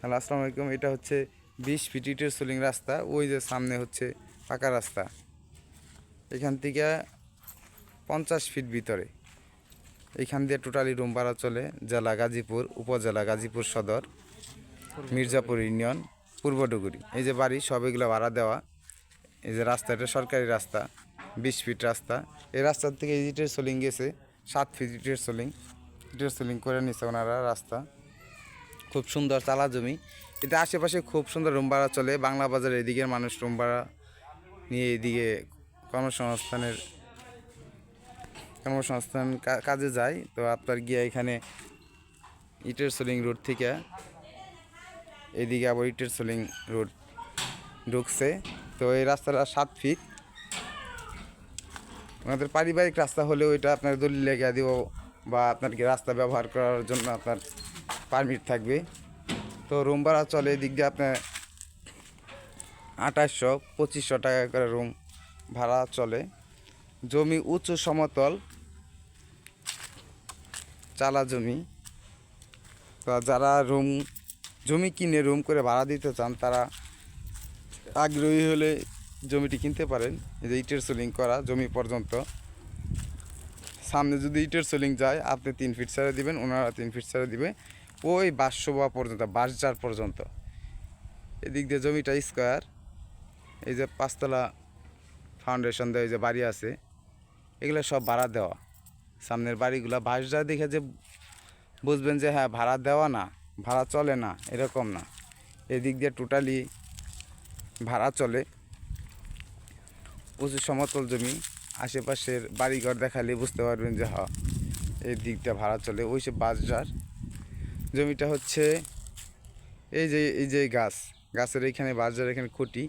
Hello, আসসালামু আলাইকুম। এটা হচ্ছে বিশ ফিট ইটের সোলিং রাস্তা, ওই যে সামনে হচ্ছে পাকা রাস্তা। এখান থেকে পঞ্চাশ ফিট ভিতরে। এইখান দিয়ে টোটালি রুম ভাড়া চলে জেলা গাজীপুর, উপজেলা গাজীপুর সদর, মির্জাপুর ইউনিয়ন পূর্বডুগুরি এই যে বাড়ি, সব এগুলো ভাড়া দেওয়া। এই যে রাস্তা, এটা সরকারি রাস্তা, বিশ ফিট রাস্তা। এই রাস্তার থেকে ইটের সোলিং গেছে, সাত ফিট ইটের সোলিং ইটের সোলিং করে নিছে ওনারা রাস্তা। খুব সুন্দর চালা জমি। এটা আশেপাশে খুব সুন্দর রুম ভাড়া চলে। বাংলা বাজারের এদিকের মানুষ রুম ভাড়া নিয়ে এদিকে কর্মসংস্থানের, কর্মসংস্থান কাজে যায়। তো আপনার গিয়ে এখানে ইটের সোলিং রোড থেকে এদিকে আবার ইটের সোলিং রোড ঢুকছে। তো এই রাস্তাটা সাত ফিট। ওনাদের পারিবারিক রাস্তা হলেও এটা আপনার দলিল লেখা দিব বা আপনার রাস্তা ব্যবহার করার জন্য আপনার পারমিট থাকবে। তো রুম ভাড়া চলে এদিক দিয়ে আপনার আঠাশশো পঁচিশশো টাকা করে রুম ভাড়া চলে। জমি উঁচু সমতল, চালা জমি। তো যারা রুম জমি কিনে রুম করে ভাড়া দিতে চান, তারা আগ্রহী হলে জমিটি কিনতে পারেন। এই যে ইটের সোলিং করা জমি পর্যন্ত। সামনে যদি ইটের সোলিং যায়, আপনি তিন ফিট ছেড়ে দিবেন, ওনারা তিন ফিট ছেড়ে দিবে। ওই বাঁশশোবা পর্যন্ত বাঁশজার পর্যন্ত। এদিক দিয়ে জমিটা স্কোয়ার এই যে পাঁচতলা ফাউন্ডেশন দেওয়া যে বাড়ি আছে, এগুলো সব ভাড়া দেওয়া। সামনের বাড়িগুলো বাঁশজার দেখে যে বুঝবেন যে হ্যাঁ ভাড়া দেওয়া না, ভাড়া চলে না, এরকম না। এদিক দিয়ে টোটালি ভাড়া চলে। প্রচুর সমতল জমি, আশেপাশের বাড়িঘর দেখালে বুঝতে পারবেন যে হ্যাঁ এই দিকটা ভাড়া চলে। ওই সে বাসজার জমিটা হচ্ছে এই যে এই যে গাছ, গাছের এইখানে বাসজার এখানে খুঁটি।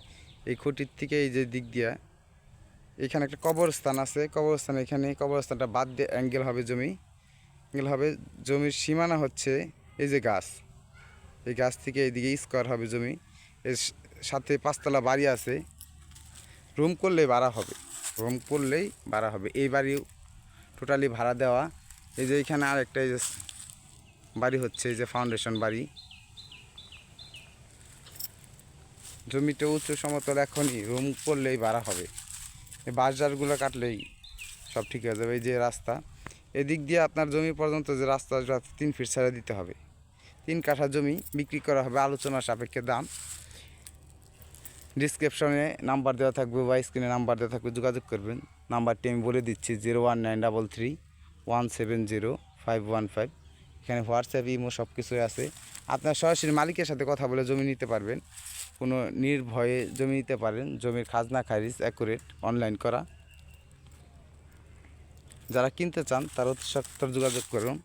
এই খুঁটির থেকে এই যে দিক দিয়া, এখানে একটা কবরস্থান আছে। কবরস্থান এখানে, কবরস্থানটা বাদ দিয়ে অ্যাঙ্গেল হবে জমি। অ্যাঙ্গেল হবে, জমির সীমানা হচ্ছে এই যে গাছ। এই গাছ থেকে এইদিকে স্কোয়ার হবে জমি। এর সাথে পাঁচতলা বাড়ি আছে। রুম করলেই ভাড়া হবে। রুম করলেই ভাড়া হবে। এই বাড়ি টোটালি ভাড়া দেওয়া। এই যে এখানে আর একটা এই যে বাড়ি হচ্ছে যে ফাউন্ডেশন বাড়ি। জমিতে উঁচু সমতল এখনই রুম করলেই ভাড়া হবে। বাঁশঝাড়গুলো কাটলেই সব ঠিক হয়ে যাবে, এই যে রাস্তা। এদিক দিয়ে আপনার জমি পর্যন্ত যে রাস্তা তিন ফিট ছেড়ে দিতে হবে। তিন কাঠা জমি বিক্রি করা হবে আলোচনা সাপেক্ষে দাম। ডিসক্রিপশনে নাম্বার দেওয়া থাকবে বা স্ক্রিনে নাম্বার দেওয়া থাকবে, যোগাযোগ করবেন। নাম্বারটি আমি বলে দিচ্ছি zero one nine double three one seven zero five one five এখানে হোয়াটসঅ্যাপ ইমো সব কিছুই আছে। আপনার সরাসরি মালিকের সাথে কথা বলে জমি নিতে পারবেন। কোনো নির্ভয়ে জমি নিতে পারেন। জমির খাজনা, খারিজ অ্যাকুরেট অনলাইন করা। যারা কিনতে চান, তারা অতি সত্তর যোগাযোগ করুন।